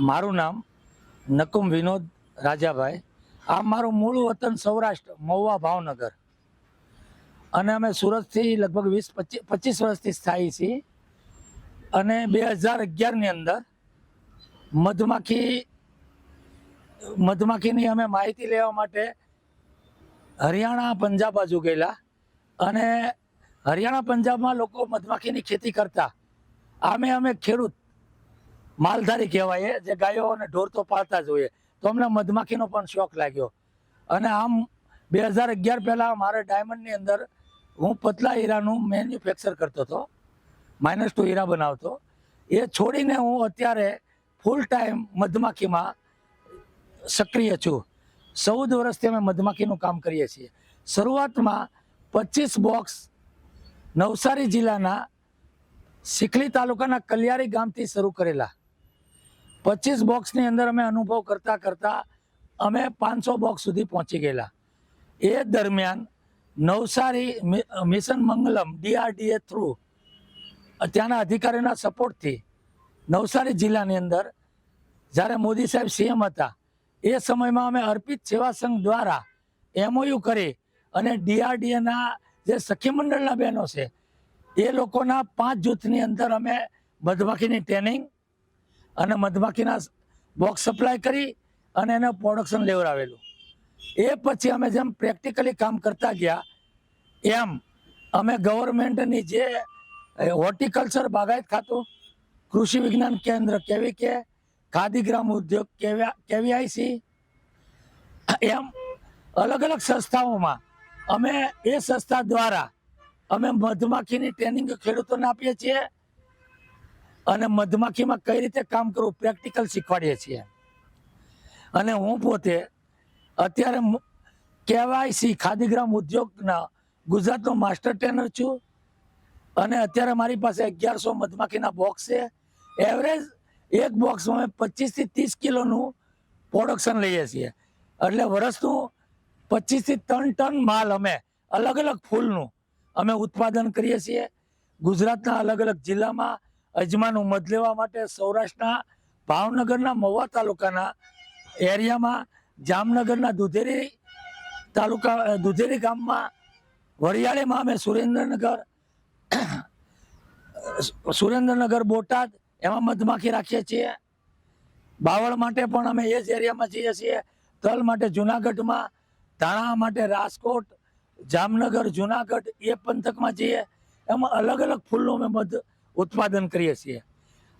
મારું નામ નકુમ વિનોદ રાજાભાઈ. આ મારું મૂળ વતન સૌરાષ્ટ્ર, મહુવા ભાવનગર. અને અમે સુરતથી લગભગ વીસ પચીસ પચીસ વર્ષથી સ્થાયી છીએ. અને બે હજાર અગિયારની અંદર મધમાખી, મધમાખીની અમે માહિતી લેવા માટે હરિયાણા, પંજાબ બાજુ ગયેલા. અને હરિયાણા, પંજાબમાં લોકો મધમાખીની ખેતી કરતા. આમે અમે ખેડૂત. માલધારી કહેવાય જે ગાયો અને ઢોર તો પાળતા જ હોઈએ તો અમને મધમાખીનો પણ શોખ લાગ્યો. અને આમ બે હજાર અગિયાર પહેલાં મારે ડાયમંડની અંદર હું પતલા હીરાનું મેન્યુફેક્ચર કરતો હતો. માઇનસ ટુ હીરા બનાવતો. એ છોડીને હું અત્યારે ફૂલ ટાઈમ મધમાખીમાં સક્રિય છું. ચૌદ વર્ષથી અમે મધમાખીનું કામ કરીએ છીએ. શરૂઆતમાં પચીસ બોક્સ નવસારી જિલ્લાના સિકલી તાલુકાના કલ્યારી ગામથી શરૂ કરેલા. પચીસ બોક્સની અંદર અમે અનુભવ કરતા કરતા અમે પાંચસો બોક્સ સુધી પહોંચી ગયેલા. એ દરમિયાન Navsari mission Mangalam DRDA through ત્યાંના અધિકારીના સપોર્ટથી નવસારી જિલ્લાની અંદર જ્યારે મોદી સાહેબ સીએમ હતા, એ સમયમાં અમે અર્પિત સેવા સંઘ દ્વારા એમઓયુ કરી અને ડીઆરડીએના જે સખી મંડળના બહેનો છે, એ લોકોના પાંચ જૂથની અંદર અમે મધમાખીની ટ્રેનિંગ અને મધમાખીના બોક્સ સપ્લાય કરી અને એને પ્રોડક્શન લેવડાવેલું એ પછી અમે જેમ પ્રેક્ટિકલી કામ કરતા ગયા, એમ અમે ગવર્મેન્ટની જે હોર્ટિકલ્ચર બાગાયત ખાતું, કૃષિ વિજ્ઞાન કેન્દ્ર કેવી કે, ખાદી ગ્રામ ઉદ્યોગ કેવીઆઈસી, એમ અલગ અલગ સંસ્થાઓમાં અમે એ સંસ્થા દ્વારા અમે મધમાખીની ટ્રેનિંગ ખેડૂતોને આપીએ છીએ અને મધમાખીમાં કઈ રીતે કામ કરવું પ્રેક્ટિકલ શીખવાડીએ છીએ. અને હું પોતે અત્યારે કેવાયસી ખાદીગ્રામ ઉદ્યોગના ગુજરાતનો માસ્ટર ટ્રેનર છું. અને અત્યારે મારી પાસે અગિયારસો મધમાખીના બોક્સ છે. એવરેજ એક બોક્સમાં અમે પચીસથી ત્રીસ કિલોનું પ્રોડક્શન લઈએ છીએ. એટલે વર્ષનું પચીસથી ત્રણ ટન માલ અમે અલગ અલગ ફૂલનું અમે ઉત્પાદન કરીએ છીએ. ગુજરાતના અલગ અલગ જિલ્લામાં અજમાનું મધ લેવા માટે સૌરાષ્ટ્રના ભાવનગરના મહુવા તાલુકાના એરિયામાં જામનગરના દુધેરી તાલુકા દુધેરી ગામમાં વરિયાળીમાં અમે સુરેન્દ્રનગર સુરેન્દ્રનગર બોટાદ એમાં મધમાખી રાખીએ છીએ. બાવળ માટે પણ અમે એ જ એરિયામાં જઈએ છીએ. તલ માટે જુનાગઢમાં, ધાણા માટે રાજકોટ, જામનગર જુનાગઢ એ પંથકમાં જઈએ. એમાં અલગ અલગ ફૂલનું અમે મધ ઉત્પાદન કરીએ છીએ.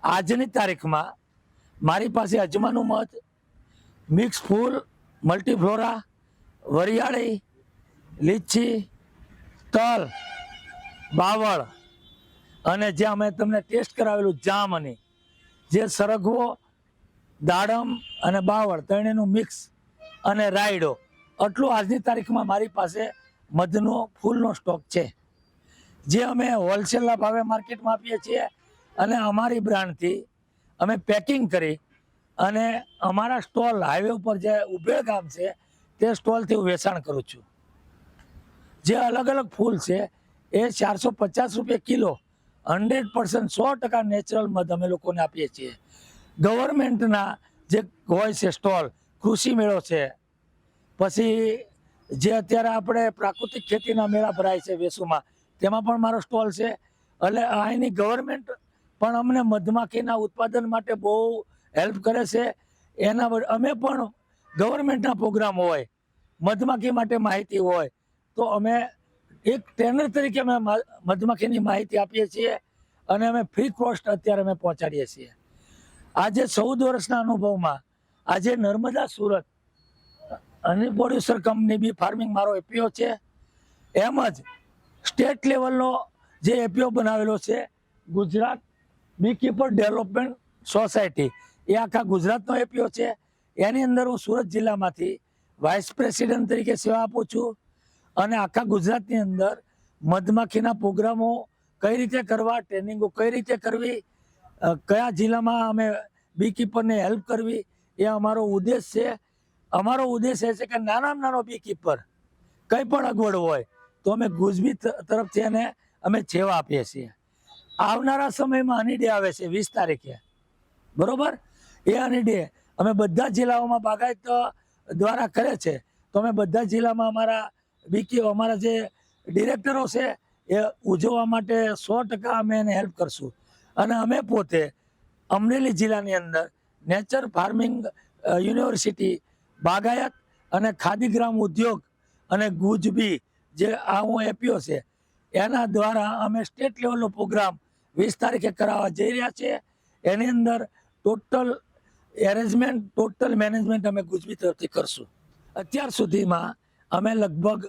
આજની તારીખમાં મારી પાસે અજમાનું મધ, મિક્સ ફૂલ, મલ્ટીફ્લોરા, વરિયાળી, લીચી, તલ, બાવળ અને જે અમે તમને ટેસ્ટ કરાવેલું જામની જે સરગવો, દાડમ અને બાવળ ત્રણેયનું મિક્સ અને રાયડો. આટલું આજની તારીખમાં મારી પાસે મધનો ફૂલનો સ્ટોક છે. જે અમે હોલસેલના ભાવે માર્કેટમાં આપીએ છીએ અને અમારી બ્રાન્ડથી અમે પેકિંગ કરી અને અમારા સ્ટોલ હાઈવે ઉપર જે ઉભેળ ગામ છે, તે સ્ટોલથી હું વેચાણ કરું છું. જે અલગ અલગ ફૂલ છે, એ ચારસો પચાસ રૂપિયા કિલો, હંડ્રેડ પર્સન્ટ, સો ટકા નેચરલ મધ અમે લોકોને આપીએ છીએ. ગવર્મેન્ટના જે હોય છે સ્ટોલ, કૃષિ મેળો છે, પછી જે અત્યારે આપણે પ્રાકૃતિક ખેતીના મેળા ભરાય છે વેસુમાં તેમાં પણ મારો સ્ટોલ છે. એટલે અહીંની ગવર્મેન્ટ પણ અમને મધમાખીના ઉત્પાદન માટે બહુ હેલ્પ કરે છે. એના અમે પણ ગવર્મેન્ટના પ્રોગ્રામ હોય, મધમાખી માટે માહિતી હોય, તો અમે એક ટ્રેનર તરીકે અમે મધમાખીની માહિતી આપીએ છીએ અને અમે ફ્રી કોસ્ટ અત્યારે અમે પહોંચાડીએ છીએ. આજે ચૌદ વર્ષના અનુભવમાં આજે નર્મદા સુરત અને પ્રોડ્યુસર કંપની બી ફાર્મિંગ મારો એપીઓ છે. એમ જ સ્ટેટ લેવલનો જે એપીઓ બનાવેલો છે, Gujarat bee keeper development society. એ આખા ગુજરાતનો એપીઓ છે. એની અંદર હું સુરત જિલ્લામાંથી વાઇસ પ્રેસિડેન્ટ તરીકે સેવા આપું છું અને આખા ગુજરાતની અંદર મધમાખીના પ્રોગ્રામો કઈ રીતે કરવા, ટ્રેનિંગો કઈ રીતે કરવી કયા જિલ્લામાં અમે બી કીપરને હેલ્પ કરવી, એ અમારો ઉદ્દેશ છે. અમારો ઉદ્દેશ એ છે કે નાનામાં નાનો બી કીપર કંઈ પણ અગવડ હોય તો અમે ગુજબી તરફથી એને અમે સેવા આપીએ છીએ. આવનારા સમયમાં હની ડે આવે છે, વીસ તારીખે. બરોબર? એ ડે અમે બધા જિલ્લાઓમાં બાગાયત દ્વારા કરે છે. તો અમે બધા જિલ્લામાં અમારા બીકીઓ અમારા જે ડિરેક્ટરો છે, એ ઉજવવા માટે સો ટકા અમે એને હેલ્પ કરશું. અને અમે પોતે અમરેલી જિલ્લાની અંદર નેચર ફાર્મિંગ યુનિવર્સિટી, બાગાયત અને ખાદી ગ્રામ ઉદ્યોગ અને ગુજબી જે આ હું એપીઓ છે. એના દ્વારા અમે સ્ટેટ લેવલનો પ્રોગ્રામ વીસ તારીખે કરાવવા જઈ રહ્યા છીએ એની અંદર ટોટલ એરેન્જમેન્ટ ટોટલ મેનેજમેન્ટ અમે ગુજબી તરફથી કરશું. અત્યાર સુધીમાં અમે લગભગ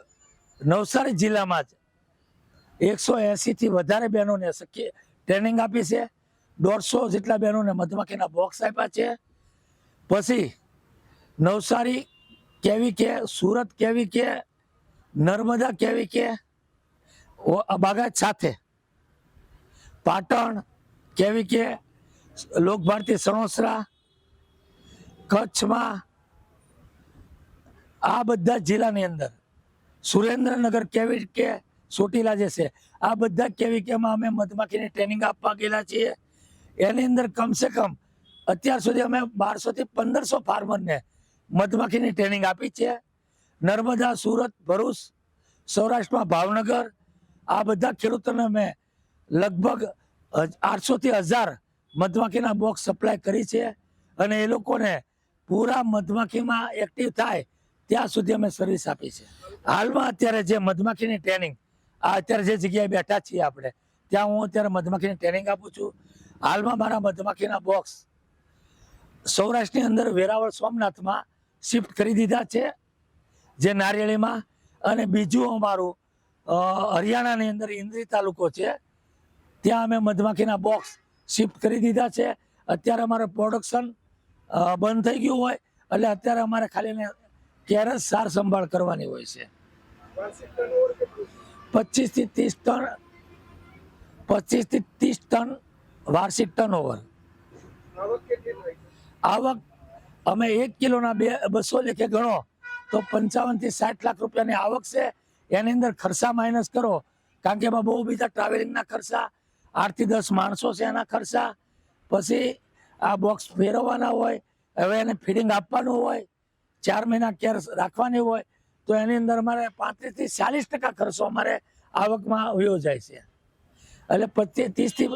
નવસારી જિલ્લામાં જ એકસો એંસીથી વધારે બહેનોને શક્ય ટ્રેનિંગ આપી છે. દોઢસો જેટલા બહેનોને મધમાખીના બોક્સ આપ્યા છે. પછી નવસારી કેવી કે, સુરત કેવી કે નર્મદા કેવી કે? ઓ- સાથે. પાટણ કેવી કે? લોકભારતી સણોસરા. કચ્છમાં આ બધા જિલ્લાની અંદર. સુરેન્દ્રનગર કેવી કે? ચોટીલા જે છે. આ બધા કેવી કેમાં અમે મધમાખીની ટ્રેનિંગ આપવા ગયેલા છીએ. એની અંદર કમસે કમ અત્યાર સુધી અમે બારસોથી પંદરસો ફાર્મરને મધમાખીની ટ્રેનિંગ આપી છે. નર્મદા, સુરત, ભરૂચ, સૌરાષ્ટ્રમાં ભાવનગર, આ બધા ખેડૂતોને મેં લગભગ આઠસોથી હજાર મધમાખીના બોક્સ સપ્લાય કરી છે અને એ લોકોને પૂરા મધમાખીમાં એક્ટિવ થાય ત્યાં સુધી અમે સર્વિસ આપી છે. હાલમાં અત્યારે જે મધમાખીની ટ્રેનિંગ આ અત્યારે જે જગ્યાએ બેઠા છીએ આપણે, ત્યાં હું અત્યારે મધમાખીની ટ્રેનિંગ આપું છું. હાલમાં મારા મધમાખીના બોક્સ સૌરાષ્ટ્રની અંદર વેરાવળ સોમનાથમાં શિફ્ટ કરી દીધા છે. જે નારિયેળીમાં અને બીજું અમારું હરિયાણાની અંદર ઇન્દ્રી તાલુકો છે. ત્યાં અમે મધમાખીના બોક્સ શિફ્ટ કરી દીધા છે. અત્યારે અમારે પ્રોડક્શન બંધ થઈ ગયું હોય, એટલે અત્યારે અમારે ખાલી કેરસ સાર સંભાળ કરવાની હોય છે. વાર્ષિક ટર્નઓવર કેટલું છે પચીસથી ત્રીસ ટન, પચીસથી ત્રીસ ટન વાર્ષિક ટર્નઓવર આવક, અમે એક કિલોના બે, બસો લેખે ગણો. તો પંચાવનથી સાઠ લાખ રૂપિયાની આવક છે. એની અંદર ખર્ચા માઇનસ કરો. કારણ કે એમાં બહુ બીજા ટ્રાવેલિંગના ખર્ચા, આઠથી દસ માણસો છે એના ખર્ચા. પછી આ બોક્સ ફેરવવાના હોય, હવે એને ફીડિંગ આપવાનું હોય, ચાર મહિના કેર રાખવાની હોય, તો એની અંદર અમારે પાંત્રીસથી ચાલીસ ટકા ખર્ચો અમારે આવકમાં વયો જાય છે. એટલે પચીસ ત્રીસથી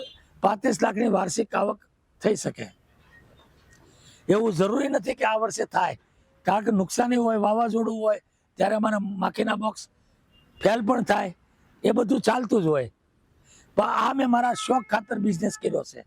પાંત્રીસ લાખની વાર્ષિક આવક થઈ શકે. એવું જરૂરી નથી કે આ વર્ષે થાય. કારણ કે નુકસાની હોય, વાવાઝોડું હોય, ત્યારે અમારા માખીના બોક્સ ફેલ પણ થાય. એ બધું ચાલતું જ હોય. પણ આ મેં મારા શોખ ખાતર બિઝનેસ કર્યો છે.